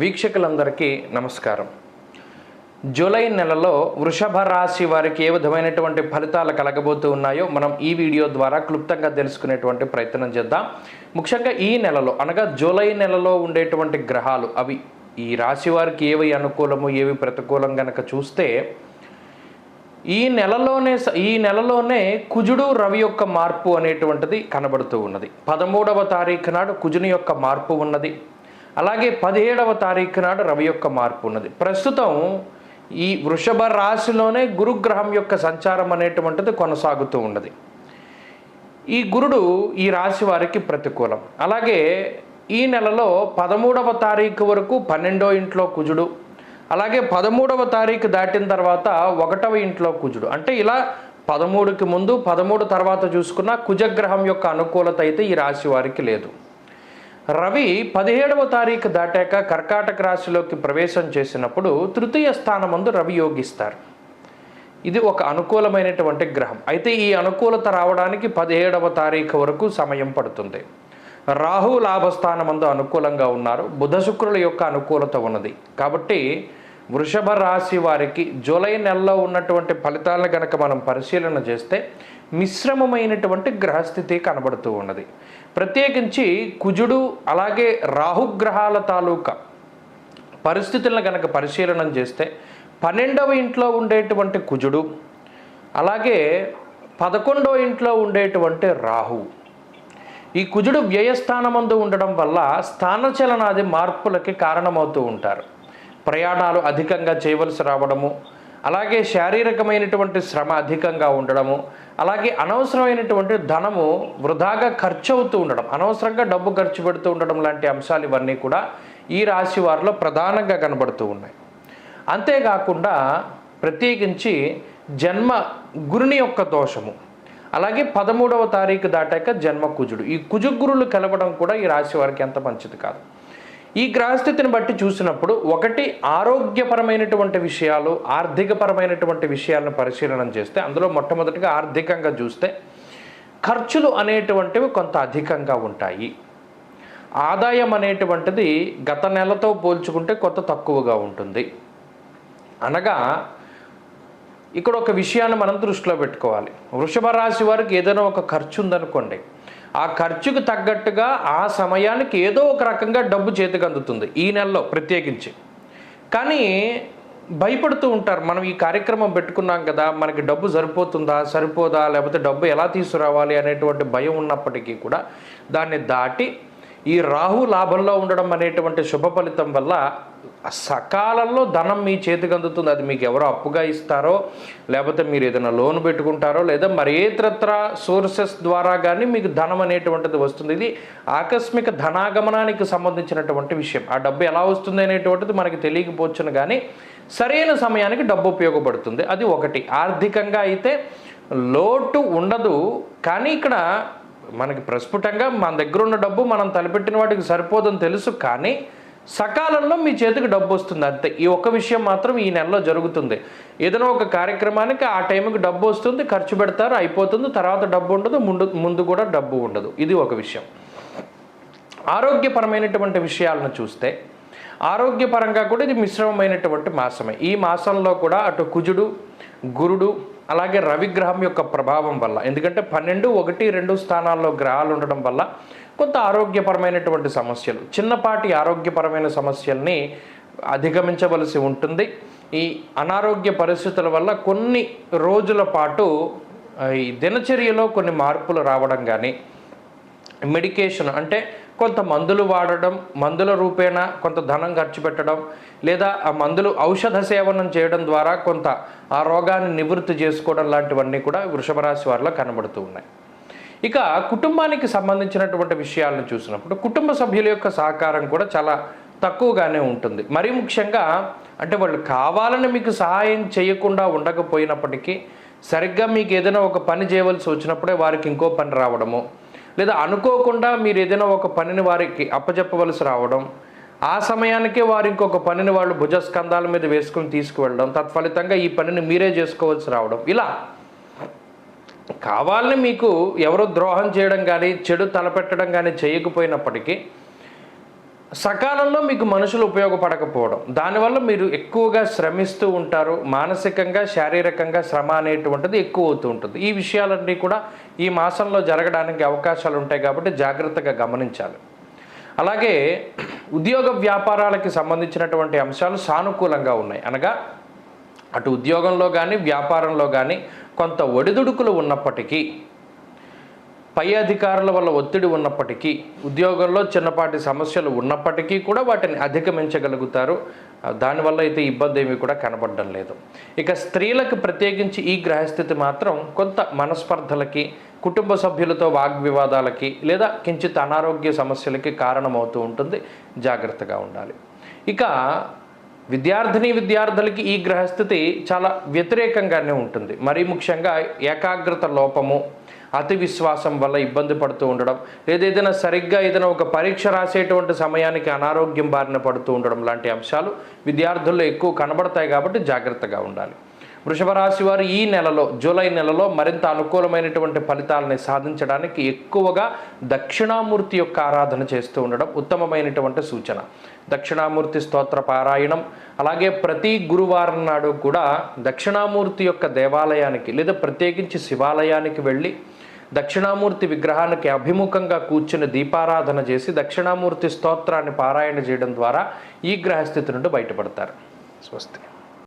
వీక్షకులందరికీ నమస్కారం. జూలై నెలలో వృషభ రాశి వారికి ఏ విధమైనటువంటి ఫలితాలు కలగబోతూ ఉన్నాయో మనం ఈ వీడియో ద్వారా క్లుప్తంగా తెలుసుకునేటువంటి ప్రయత్నం చేద్దాం. ముఖ్యంగా ఈ నెలలో అనగా జూలై నెలలో ఉండేటువంటి గ్రహాలు అవి ఈ రాశి వారికి ఏవి అనుకూలము ఏవి ప్రతికూలం గనక చూస్తే ఈ నెలలోనే స- ఈ నెలలోనే కుజుడు రవి యొక్క మార్పు అనేటువంటిది కనబడుతూ ఉన్నది. పదమూడవ తారీఖు నాడు కుజుని యొక్క మార్పు ఉన్నది. అలాగే పదిహేడవ తారీఖు నాడు రవి యొక్క మార్పు ఉన్నది. ప్రస్తుతం ఈ వృషభ రాశిలోనే గురుగ్రహం యొక్క సంచారం అనేటువంటిది కొనసాగుతూ ఉన్నది. ఈ గురుడు ఈ రాశి వారికి ప్రతికూలం. అలాగే ఈ నెలలో పదమూడవ తారీఖు వరకు పన్నెండో ఇంట్లో కుజుడు అలాగే పదమూడవ తారీఖు దాటిన తర్వాత ఒకటవ ఇంట్లో కుజుడు. అంటే ఇలా పదమూడుకి ముందు పదమూడు తర్వాత చూసుకున్న కుజగ్రహం యొక్క అనుకూలత అయితే ఈ రాశి వారికి లేదు. రవి పదిహేడవ తారీఖు దాటాక కర్కాటక రాశిలోకి ప్రవేశం చేసినప్పుడు తృతీయ స్థానమందు రవి యోగిస్తారు. ఇది ఒక అనుకూలమైనటువంటి గ్రహం. అయితే ఈ అనుకూలత రావడానికి పదిహేడవ తారీఖు వరకు సమయం పడుతుంది. రాహు లాభస్థానమందు అనుకూలంగా ఉన్నారు. బుధ శుక్రుల యొక్క అనుకూలత ఉన్నది. కాబట్టి వృషభ రాశి వారికి జూలై నెలలో ఉన్నటువంటి ఫలితాలను గనక మనం పరిశీలన చేస్తే మిశ్రమమైనటువంటి గ్రహస్థితి కనబడుతూ ఉన్నది. ప్రత్యేకించి కుజుడు అలాగే రాహుగ్రహాల తాలూకా పరిస్థితులను కనుక పరిశీలన చేస్తే పన్నెండవ ఇంట్లో ఉండేటువంటి కుజుడు అలాగే పదకొండవ ఇంట్లో ఉండేటువంటి రాహు. ఈ కుజుడు వ్యయస్థానమందు ఉండడం వల్ల స్థానచలనాది మార్పులకి కారణమవుతూ ఉంటారు. ప్రయాణాలు అధికంగా చేయవలసి రావడము అలాగే శారీరకమైనటువంటి శ్రమ అధికంగా ఉండడము అలాగే అనవసరమైనటువంటి ధనము వృధాగా ఖర్చు అవుతూ ఉండడం అనవసరంగా డబ్బు ఖర్చు పెడుతూ ఉండడం లాంటి అంశాలు ఇవన్నీ కూడా ఈ రాశి వారిలో ప్రధానంగా కనబడుతూ ఉన్నాయి. అంతేకాకుండా ప్రత్యేకించి జన్మ గురుని యొక్క దోషము అలాగే పదమూడవ తారీఖు దాటాక జన్మ కుజుడు. ఈ కుజుగురులు కలవడం కూడా ఈ రాశి వారికి ఎంత మంచిది కాదు. ఈ గ్రహస్థితిని బట్టి చూసినప్పుడు ఒకటి ఆరోగ్యపరమైనటువంటి విషయాలు ఆర్థికపరమైనటువంటి విషయాలను పరిశీలన చేస్తే అందులో మొట్టమొదటిగా ఆర్థికంగా చూస్తే ఖర్చులు అనేటువంటివి కొంత అధికంగా ఉంటాయి. ఆదాయం అనేటువంటిది గత నెలతో పోల్చుకుంటే కొంత తక్కువగా ఉంటుంది. అనగా ఇక్కడ ఒక విషయాన్ని మనం దృష్టిలో పెట్టుకోవాలి. వృషభ రాశి వారికి ఏదైనా ఒక ఖర్చు ఉందనుకోండి ఆ ఖర్చుకు తగ్గట్టుగా ఆ సమయానికి ఏదో ఒక రకంగా డబ్బు చేతికి అందుతుంది ఈ నెలలో ప్రత్యేకించి. కానీ భయపడుతూ ఉంటారు. మనం ఈ కార్యక్రమం పెట్టుకున్నాం కదా మనకి డబ్బు సరిపోతుందా సరిపోదా లేకపోతే డబ్బు ఎలా తీసుకురావాలి అనేటువంటి భయం ఉన్నప్పటికీ కూడా దాన్ని దాటి ఈ రాహు లాభంలో ఉండడం అనేటువంటి శుభ ఫలితం వల్ల సకాలంలో ధనం మీ చేతికి అందుతుంది. అది మీకు ఎవరో అప్పుగా ఇస్తారో లేకపోతే మీరు ఏదైనా లోన్ పెట్టుకుంటారో లేదా మరి సోర్సెస్ ద్వారా కానీ మీకు ధనం అనేటువంటిది వస్తుంది. ఇది ఆకస్మిక ధనాగమనానికి సంబంధించినటువంటి విషయం. ఆ డబ్బు ఎలా వస్తుంది అనేటువంటిది మనకి తెలియకపోవచ్చును కానీ సరైన సమయానికి డబ్బు ఉపయోగపడుతుంది. అది ఒకటి. ఆర్థికంగా అయితే లోటు ఉండదు. కానీ ఇక్కడ మనకి ప్రస్ఫుటంగా మన దగ్గర ఉన్న డబ్బు మనం తలపెట్టిన వాటికి సరిపోదని తెలుసు కానీ సకాలంలో మీ చేతికి డబ్బు వస్తుంది. అంతే. ఈ ఒక్క విషయం మాత్రం ఈ నెలలో జరుగుతుంది. ఏదైనా ఒక కార్యక్రమానికి ఆ టైంకి డబ్బు వస్తుంది ఖర్చు పెడతారు అయిపోతుంది తర్వాత డబ్బు ఉండదు ముందు ముందు కూడా డబ్బు ఉండదు. ఇది ఒక విషయం. ఆరోగ్యపరమైనటువంటి విషయాలను చూస్తే ఆరోగ్యపరంగా కూడా ఇది మిశ్రమమైనటువంటి మాసమే. ఈ మాసంలో కూడా అటు కుజుడు గురుడు అలాగే రవిగ్రహం యొక్క ప్రభావం వల్ల. ఎందుకంటే పన్నెండు ఒకటి రెండు స్థానాల్లో గ్రహాలు ఉండడం వల్ల కొంత ఆరోగ్యపరమైనటువంటి సమస్యలు. చిన్నపాటి ఆరోగ్యపరమైన సమస్యల్ని అధిగమించవలసి ఉంటుంది. ఈ అనారోగ్య పరిస్థితుల వల్ల కొన్ని రోజుల పాటు ఈ దినచర్యలో కొన్ని మార్పులు రావడం కానీ మెడికేషన్ అంటే కొంత మందులు వాడడం మందుల రూపేణ కొంత ధనం ఖర్చు పెట్టడం లేదా ఆ మందులు ఔషధ సేవనం చేయడం ద్వారా కొంత ఆ రోగాన్ని నివృత్తి చేసుకోవడం లాంటివన్నీ కూడా వృషభ రాశి వారిలో కనబడుతూ ఉన్నాయి. ఇక కుటుంబానికి సంబంధించినటువంటి విషయాలను చూసినప్పుడు కుటుంబ సభ్యుల యొక్క సహకారం కూడా చాలా తక్కువగానే ఉంటుంది. మరీ ముఖ్యంగా అంటే వాళ్ళు కావాలని మీకు సహాయం చేయకుండా ఉండకపోయినప్పటికీ సరిగ్గా మీకు ఏదైనా ఒక పని చేయవలసి వచ్చినప్పుడే వారికి ఇంకో పని రావడము లేదా అనుకోకుండా మీరు ఏదైనా ఒక పనిని వారికి అప్పచెప్పవలసి రావడం ఆ సమయానికే వారు ఇంకొక పనిని వాళ్ళు భుజస్కంధాల మీద వేసుకుని తీసుకువెళ్ళడం తత్ఫలితంగా ఈ పనిని మీరే చేసుకోవాల్సి రావడం. ఇలా కావాలని మీకు ఎవరో ద్రోహం చేయడం కానీ చెడు తలపెట్టడం కానీ చేయకపోయినప్పటికీ సకాలంలో మీకు మనుషులు ఉపయోగపడకపోవడం. దానివల్ల మీరు ఎక్కువగా శ్రమిస్తూ ఉంటారు. మానసికంగా శారీరకంగా శ్రమ అనేటువంటిది ఎక్కువ అవుతూ ఉంటుంది. ఈ విషయాలన్నీ కూడా ఈ మాసంలో జరగడానికి అవకాశాలు ఉంటాయి కాబట్టి జాగ్రత్తగా గమనించాలి. అలాగే ఉద్యోగ వ్యాపారాలకి సంబంధించినటువంటి అంశాలు సానుకూలంగా ఉన్నాయి. అనగా అటు ఉద్యోగంలో కానీ వ్యాపారంలో కానీ కొంత ఒడిదుడుకులు ఉన్నప్పటికీ పై అధికారుల వల్ల ఒత్తిడి ఉన్నప్పటికీ ఉద్యోగంలో చిన్నపాటి సమస్యలు ఉన్నప్పటికీ కూడా వాటిని అధిగమించగలుగుతారు. దానివల్ల అయితే ఇబ్బంది ఏమీ కూడా కనబడడం లేదు. ఇక స్త్రీలకు ప్రత్యేకించి ఈ గ్రహస్థితి మాత్రం కొంత మనస్పర్ధలకి కుటుంబ సభ్యులతో వాగ్వివాదాలకి లేదా కించిత్ అనారోగ్య సమస్యలకి కారణమవుతూ ఉంటుంది. జాగ్రత్తగా ఉండాలి. ఇక విద్యార్థిని విద్యార్థులకి ఈ గ్రహస్థితి చాలా వ్యతిరేకంగానే ఉంటుంది. మరీ ముఖ్యంగా ఏకాగ్రత లోపము అతి విశ్వాసం వల్ల ఇబ్బంది పడుతూ ఉండడం లేదా ఏదైనా సరిగ్గా ఏదైనా ఒక పరీక్ష రాసేటువంటి సమయానికి అనారోగ్యం బారిన పడుతూ ఉండడం లాంటి అంశాలు విద్యార్థుల్లో ఎక్కువ కనబడతాయి కాబట్టి జాగ్రత్తగా ఉండాలి. వృషభ రాశి వారు ఈ నెలలో జూలై నెలలో మరింత అనుకూలమైనటువంటి ఫలితాలని సాధించడానికి ఎక్కువగా దక్షిణామూర్తి యొక్క ఆరాధన చేస్తూ ఉండడం ఉత్తమమైనటువంటి సూచన. దక్షిణామూర్తి స్తోత్ర పారాయణం అలాగే ప్రతి గురువారం నాడు కూడా దక్షిణామూర్తి యొక్క దేవాలయానికి లేదా ప్రత్యేకించి శివాలయానికి వెళ్ళి దక్షిణామూర్తి విగ్రహానికి అభిముఖంగా కూర్చుని దీపారాధన చేసి దక్షిణామూర్తి స్తోత్రాన్ని పారాయణ చేయడం ద్వారా ఈ గ్రహస్థితి నుండి బయటపడతారు. స్వస్తి.